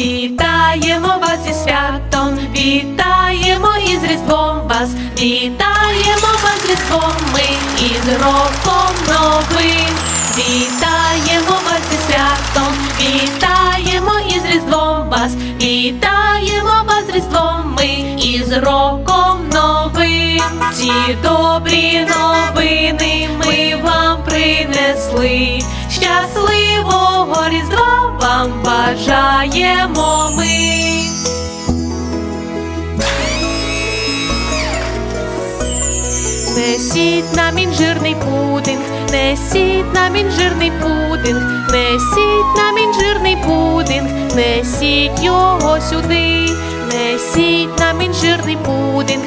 Вітаємо вас зі святом, вітаємо із Різдвом вас, вітаємо вас з Різдвом ми із роком новим, вітаємо вас зі святом, вітаємо із Різдвом вас, вітаємо вас з Різдвом ми із роком новим. Ці добрі новини ми вам принесли. Щасливого різдва вам бажаю бажаємо ми. Несіть нам інжирний пудинг, несіть нам інжирний пудинг, несіть нам інжирний пудинг, несіть його сюди, несіть нам інжирний пудинг,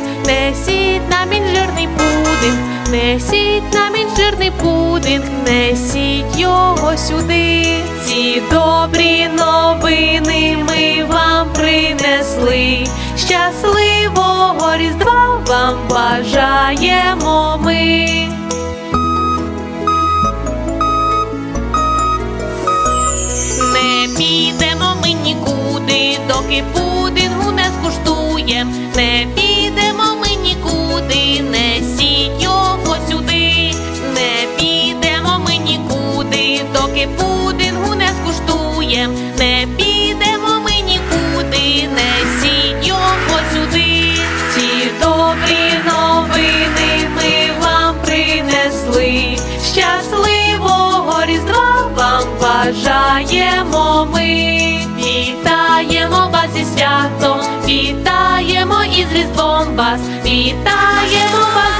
несіть нам інжирний пудинг, несіть його сюди. Ці добрі новини ми вам принесли. Щасливого Різдва вам бажаємо ми. Не підемо ми нікуди, доки пудингу не скуштуєм. Не підемо ми нікуди, пудингу не скуштуєм. Не підемо ми нікуди, несіть його сюди. Ці добрі новини ми вам принесли. Щасливого Різдва вам бажаємо ми. Вітаємо вас зі святом, вітаємо із Різдвом вас, вітаємо вас